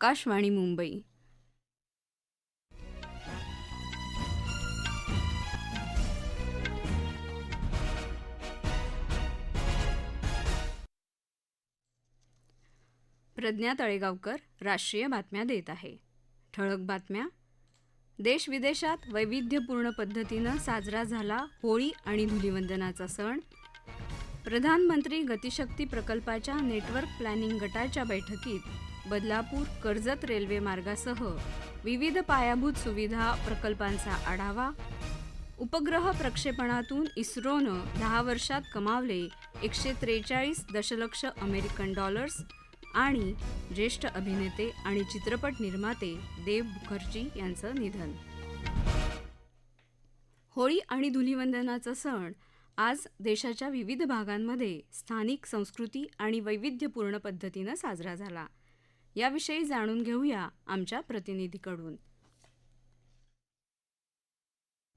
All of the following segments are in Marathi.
आकाशवाणी मुंबई. प्रज्ञा तळेगावकर राष्ट्रीय बातम्या देत आहे. ठळक बातम्या. देश विदेशात वैविध्यपूर्ण पद्धतीनं साजरा झाला होळी आणि धुलिवंदनाचा सण. प्रधानमंत्री गतिशक्ती प्रकल्पाच्या नेटवर्क प्लॅनिंग गटाच्या बैठकीत बदलापूर कर्जत रेल्वे मार्गासह विविध पायाभूत सुविधा प्रकल्पांचा आढावा उपग्रह प्रक्षेपणातून इस्रोनं दहा वर्षात कमावले एकशे त्रेचाळीस दशलक्ष अमेरिकन डॉलर्स आणि ज्येष्ठ अभिनेते आणि चित्रपट निर्माते देव मुखर्जी यांचं निधन. होळी आणि धुलिवंदनाचा सण आज देशाच्या विविध भागांमध्ये स्थानिक संस्कृती आणि वैविध्यपूर्ण पद्धतीनं साजरा झाला. याविषयी जाणून घेऊया आमच्या प्रतिनिधीकडून.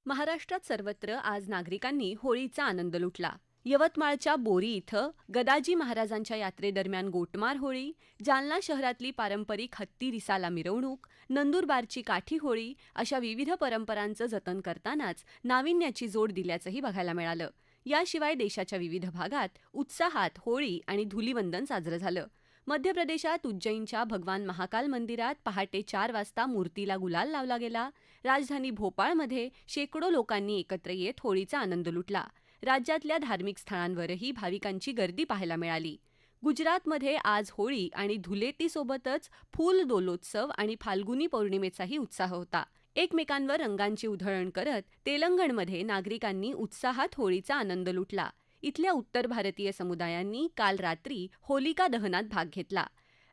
महाराष्ट्रात सर्वत्र आज नागरिकांनी होळीचा आनंद लुटला. यवतमाळच्या बोरी इथं गदाजी महाराजांच्या यात्रेदरम्यान गोटमार होळी जालना शहरातली पारंपरिक हत्ती रिसाला मिरवणूक नंदुरबारची काठी होळी अशा विविध परंपरांचं जतन करतानाच नाविन्याची जोड दिल्याचंही बघायला मिळालं. याशिवाय देशाच्या विविध भागात उत्साहात होळी आणि धुलीवंदन साजरं झालं. मध्य प्रदेशात उज्जैनच्या भगवान महाकाल मंदिरात पहाटे चार वाजता मूर्तीला गुलाल लावला गेला. राजधानी भोपाळमध्ये शेकडो लोकांनी एकत्र येत होळीचा आनंद लुटला. राज्यातल्या धार्मिक स्थळांवरही भाविकांची गर्दी पाहायला मिळाली. गुजरातमध्ये आज होळी आणि धुलेतीसोबतच फूल दोलोत्सव आणि फाल्गुनी पौर्णिमेचाही उत्साह होता. एकमेकांवर रंगांची उधळण करत तेलंगणमध्ये नागरिकांनी उत्साहात होळीचा आनंद लुटला. इथल्या उत्तर भारतीय समुदायांनी काल रात्री होलिका दहनात भाग घेतला.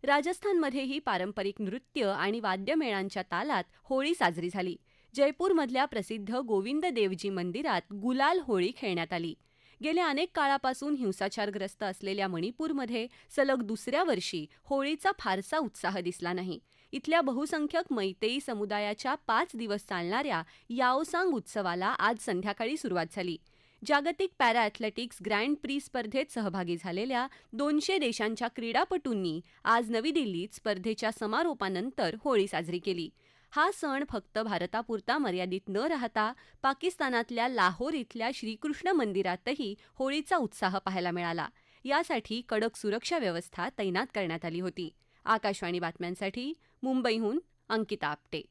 राजस्थानमध्येही पारंपरिक नृत्य आणि वाद्यमेळांच्या तालात होळी साजरी झाली. जयपूरमधल्या प्रसिद्ध गोविंद देवजी मंदिरात गुलाल होळी खेळण्यात आली. गेल्या अनेक काळापासून हिंसाचारग्रस्त असलेल्या मणिपूरमध्ये सलग दुसऱ्या वर्षी होळीचा फारसा उत्साह दिसला नाही. इथल्या बहुसंख्यक मैतेई समुदायाच्या पाच दिवस चालणाऱ्या याओसांग उत्सवाला आज संध्याकाळी सुरुवात झाली. जागतिक पॅराॲथलेटिक्स ग्रँड प्री स्पर्धेत सहभागी झालेल्या दोनशे देशांच्या क्रीडापटूंनी आज नवी दिल्लीत स्पर्धेच्या समारोपानंतर होळी साजरी केली. हा सण फक्त भारतापुरता मर्यादित न राहता पाकिस्तानातल्या लाहोर इथल्या श्रीकृष्ण मंदिरातही होळीचा उत्साह पाहायला मिळाला. यासाठी कडक सुरक्षा व्यवस्था तैनात करण्यात आली होती. आकाशवाणी बातम्यांसाठी मुंबईहून अंकिता आपटे.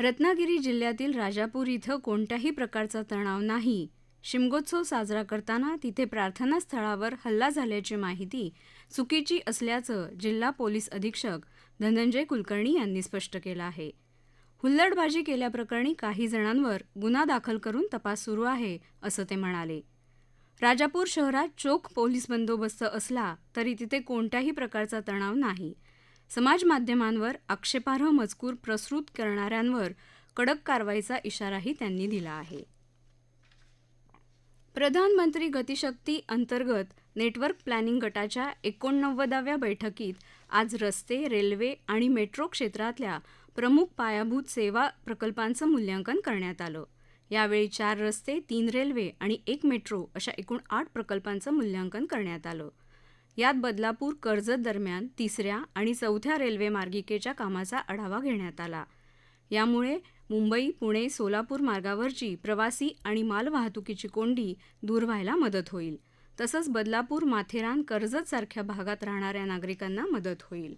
रत्नागिरी जिल्ह्यातील राजापूर इथं कोणत्याही प्रकारचा तणाव नाही. शिमगोत्सव साजरा करताना तिथे प्रार्थनास्थळावर हल्ला झाल्याची माहिती चुकीची असल्याचं जिल्हा पोलीस अधीक्षक धनंजय कुलकर्णी यांनी स्पष्ट केलं आहे. हुल्लडबाजी केल्याप्रकरणी काही जणांवर गुन्हा दाखल करून तपास सुरू आहे असं ते म्हणाले. राजापूर शहरात चोख पोलीस बंदोबस्त असला तरी तिथे कोणत्याही प्रकारचा तणाव नाही. समाज माध्यमांवर आक्षेपार्ह मजकूर प्रसृत करणाऱ्यांवर कडक कारवाईचा इशाराही त्यांनी दिला आहे. प्रधानमंत्री गतिशक्ती अंतर्गत नेटवर्क प्लॅनिंग गटाच्या एकोणनव्वदाव्या बैठकीत आज रस्ते रेल्वे आणि मेट्रो क्षेत्रातल्या प्रमुख पायाभूत सेवा प्रकल्पांचं मूल्यांकन करण्यात आलं. यावेळी चार रस्ते तीन रेल्वे आणि एक मेट्रो अशा एकूण आठ प्रकल्पांचं मूल्यांकन करण्यात आलं. यात बदलापूर कर्जत दरम्यान तिसऱ्या आणि चौथ्या रेल्वे मार्गिकेच्या कामाचा आढावा घेण्यात आला. यामुळे मुंबई पुणे सोलापूर मार्गावरची प्रवासी आणि मालवाहतुकीची कोंडी दूर व्हायला मदत होईल. तसंच बदलापूर माथेरान कर्जत सारख्या भागात राहणाऱ्या नागरिकांना मदत होईल.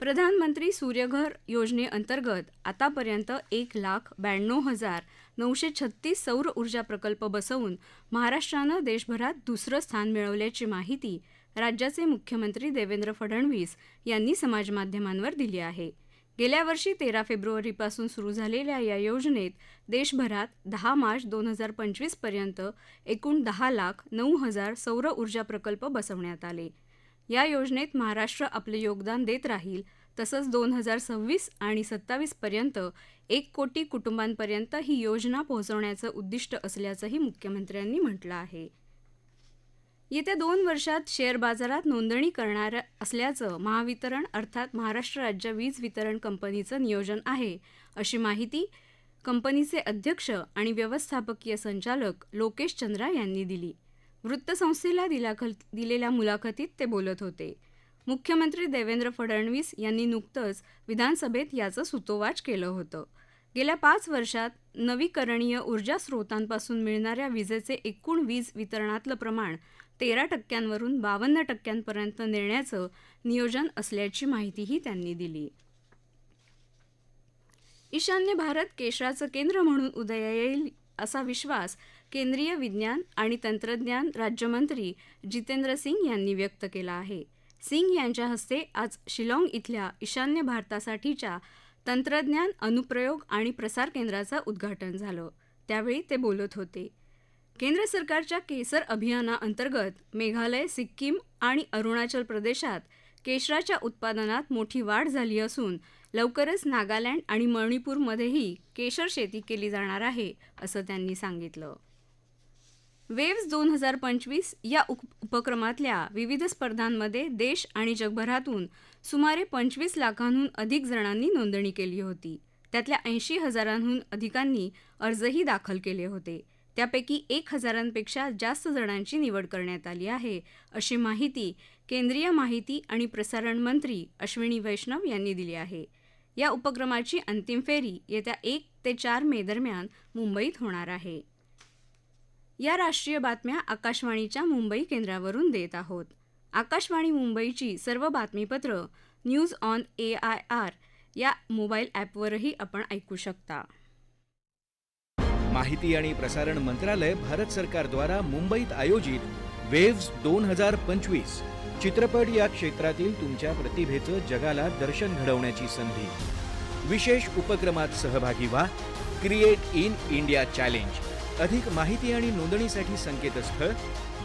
प्रधानमंत्री सूर्यघर योजनेअंतर्गत आतापर्यंत एक लाख ब्याण्णव हजार नऊशे छत्तीस सौर ऊर्जा प्रकल्प बसवून महाराष्ट्रानं देशभरात दुसरं स्थान मिळवल्याची माहिती राज्याचे मुख्यमंत्री देवेंद्र फडणवीस यांनी समाजमाध्यमांवर दिली आहे. गेल्या वर्षी तेरा फेब्रुवारीपासून सुरू झालेल्या या योजनेत देशभरात दहा मार्च दोन हजार पंचवीसपर्यंत एकूण दहा लाख नऊ हजार सौर ऊर्जा प्रकल्प बसवण्यात आले. या योजनेत महाराष्ट्र आपले योगदान देत राहील. तसंच दोन हजार सव्वीस आणि सत्तावीसपर्यंत एक कोटी कुटुंबांपर्यंत ही योजना पोहोचवण्याचं उद्दिष्ट असल्याचंही मुख्यमंत्र्यांनी म्हटलं आहे. येत्या दोन वर्षात शेअर बाजारात नोंदणी करणार असल्याचं महावितरण अर्थात महाराष्ट्र राज्य वीज वितरण कंपनीचं नियोजन आहे. अशी माहिती कंपनीचे अध्यक्ष आणि व्यवस्थापकीय संचालक लोकेश चंद्रा यांनी दिली. वृत्तसंस्थेला दिलाखल दिलेल्या मुलाखतीत ते बोलत होते. मुख्यमंत्री देवेंद्र फडणवीस यांनी नुकतंच विधानसभेत याचं सुतोवाच केलं होतं. गेल्या पाच वर्षात नवीकरणीय ऊर्जा स्रोतांपासून मिळणाऱ्या विजेचे एकूण वीज वितरणातलं प्रमाण तेरा टक्क्यांवरून बावन्न टक्क्यांपर्यंत नेण्याचं नियोजन असल्याची माहितीही त्यांनी दिली. ईशान्य भारत केशराचं केंद्र म्हणून उदया येईल असा विश्वास केंद्रीय विज्ञान आणि तंत्रज्ञान राज्यमंत्री जितेंद्र सिंग यांनी व्यक्त केला आहे. सिंग यांच्या हस्ते आज शिलाँग इथल्या ईशान्य भारतासाठीच्या तंत्रज्ञान अनुप्रयोग आणि प्रसार केंद्राचं उद्घाटन झालं. त्यावेळी ते बोलत होते. केंद्र सरकारच्या केसर अभियानाअंतर्गत मेघालय सिक्कीम आणि अरुणाचल प्रदेशात केशराच्या उत्पादनात मोठी वाढ झाली असून लवकरच नागालँड आणि मणिपूरमध्येही केशर शेती केली जाणार आहे असं त्यांनी सांगितलं. वेव्स दोन हजार पंचवीस या उप उपक्रमातल्या विविध स्पर्धांमध्ये देश आणि जगभरातून सुमारे पंचवीस लाखांहून अधिक जणांनी नोंदणी केली होती. त्यातल्या ऐंशी हजारांहून अधिकांनी अर्जही दाखल केले होते. त्यापैकी एक हजारांपेक्षा जास्त जणांची निवड करण्यात आली आहे अशी माहिती केंद्रीय माहिती आणि प्रसारण मंत्री अश्विनी वैष्णव यांनी दिली आहे. या उपक्रमाची अंतिम फेरी येत्या एक ते चार मे दरम्यान मुंबईत होणार आहे. या राष्ट्रीय बातम्या आकाशवाणीच्या मुंबई केंद्रावरून देत आहोत. आकाशवाणी मुंबईची सर्व बातमीपत्र news on A I R या मोबाईल ॲपवरही आपण ऐकू शकता. माहिती आणि प्रसारण मंत्रालय भारत सरकारद्वारा मुंबईत आयोजित वेव्स दोन हजार पंचवीस चित्रपट या क्षेत्रातील तुमच्या प्रतिभेचं जगाला दर्शन घडवण्याची संधी. विशेष उपक्रमात सहभागी व्हा. Create in India challenge. अधिक माहिती आणि नोंदणीसाठी संकेतस्थळ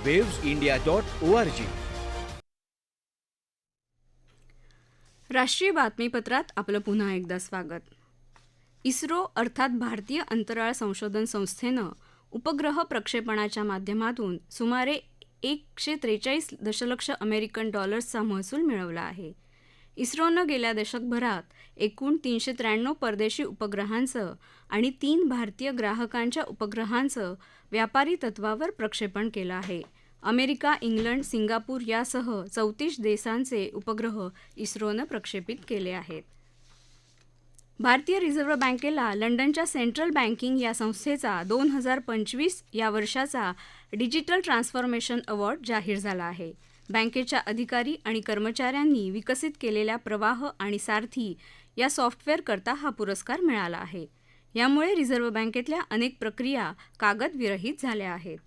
waves India dot O R G राष्ट्रीय बातमीपत्रात आपलं पुन्हा एकदा स्वागत. इस्रो अर्थात भारतीय अंतराळ संशोधन संस्थेनं उपग्रह प्रक्षेपणाच्या माध्यमातून सुमारे एकशे त्रेचाळीस दशलक्ष अमेरिकन डॉलर्सचा महसूल मिळवला आहे. इस्रोनं गेल्या दशकभरात एकूण तीनशे त्र्याण्णव परदेशी उपग्रहांचं आणि तीन भारतीय ग्राहकांच्या उपग्रहांचं व्यापारी तत्वावर प्रक्षेपण केलं आहे. अमेरिका इंग्लंड सिंगापूर यासह चौतीस देशांचे उपग्रह इस्रोनं प्रक्षेपित केले आहेत. भारतीय रिझर्व्ह बँकेला लंडनच्या सेंट्रल बँकिंग या संस्थेचा दोन हजार पंचवीस या वर्षाचा डिजिटल ट्रान्सफॉर्मेशन अवॉर्ड जाहीर झाला आहे. बँकेच्या अधिकारी आणि कर्मचाऱ्यांनी विकसित केलेल्या प्रवाह आणि सारथी या सॉफ्टवेअरकरता हा पुरस्कार मिळाला आहे. यामुळे रिझर्व्ह बँकेतल्या अनेक प्रक्रिया कागदविरहित झाल्या आहेत.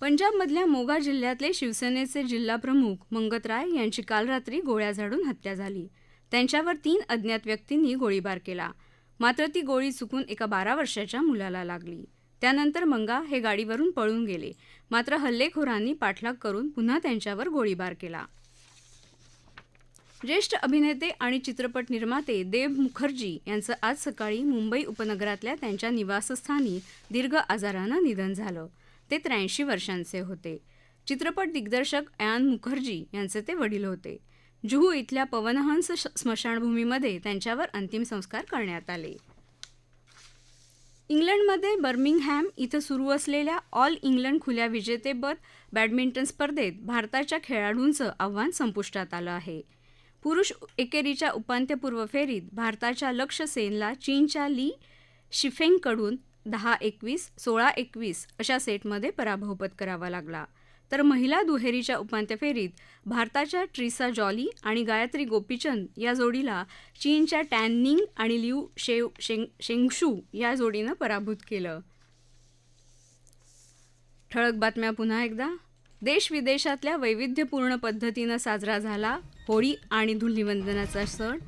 पंजाबमधल्या मोगा जिल्ह्यातले शिवसेनेचे जिल्हाप्रमुख मंगतराय यांची काल रात्री गोळ्या झाडून हत्या झाली. त्यांच्यावर तीन अज्ञात व्यक्तींनी गोळीबार केला. मात्र ती गोळी चुकून एका बारा वर्षाच्या मुलाला लागली. त्यानंतर मंगा हे गाडीवरून पळून गेले. मात्र हल्लेखोरांनी पाठलाग करून पुन्हा त्यांच्यावर गोळीबार केला. ज्येष्ठ अभिनेते आणि चित्रपट निर्माते देव मुखर्जी यांचं आज सकाळी मुंबई उपनगरातल्या त्यांच्या निवासस्थानी दीर्घ आजारानं निधन झालं. ते त्र्याऐंशी वर्षांचे होते. चित्रपट दिग्दर्शक अयान मुखर्जी यांचे ते वडील होते. जुहू इथल्या पवनहंस स्मशानभूमीमध्ये त्यांच्यावर अंतिम संस्कार करण्यात आले. इंग्लंडमध्ये बर्मिंगहॅम इथं सुरू असलेल्या ऑल इंग्लंड खुल्या विजेतेपद बॅडमिंटन स्पर्धेत भारताच्या खेळाडूंचं आव्हान संपुष्टात आलं आहे. पुरुष एकेरीच्या उपांत्यपूर्व फेरीत भारताच्या लक्ष्य सेनला चीनच्या ली शिफेंगकडून दहा एकवीस सोळा एकवीस अशा सेटमध्ये पराभव पत्करावा लागला. तर महिला दुहेरीच्या उपांत्य फेरीत भारताच्या ट्रिसा जॉली आणि गायत्री गोपीचंद या जोडीला चीनच्या टॅननिंग आणि लिऊ शेव शेंग शेंगशू या जोडीनं पराभूत केलं. ठळक बातम्या पुन्हा एकदा. देश विदेशातल्या वैविध्यपूर्ण पद्धतीनं साजरा झाला होळी आणि धुलीवंदनाचा सण.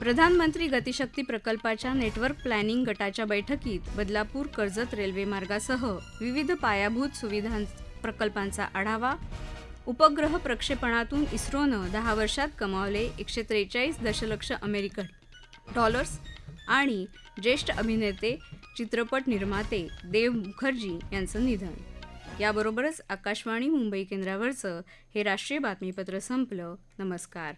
प्रधानमंत्री गतिशक्ती प्रकल्पाच्या नेटवर्क प्लॅनिंग गटाच्या बैठकीत बदलापूर कर्जत रेल्वे मार्गासह विविध पायाभूत सुविधां प्रकल्पांचा आढावा उपग्रह प्रक्षेपणातून इस्रोनं दहा वर्षात कमावले एकशे त्रेचाळीस दशलक्ष अमेरिकन डॉलर्स आणि ज्येष्ठ अभिनेते चित्रपट निर्माते देव मुखर्जी यांचं निधन. याबरोबरच आकाशवाणी मुंबई केंद्रावरचं हे राष्ट्रीय बातमीपत्र संपलं. नमस्कार.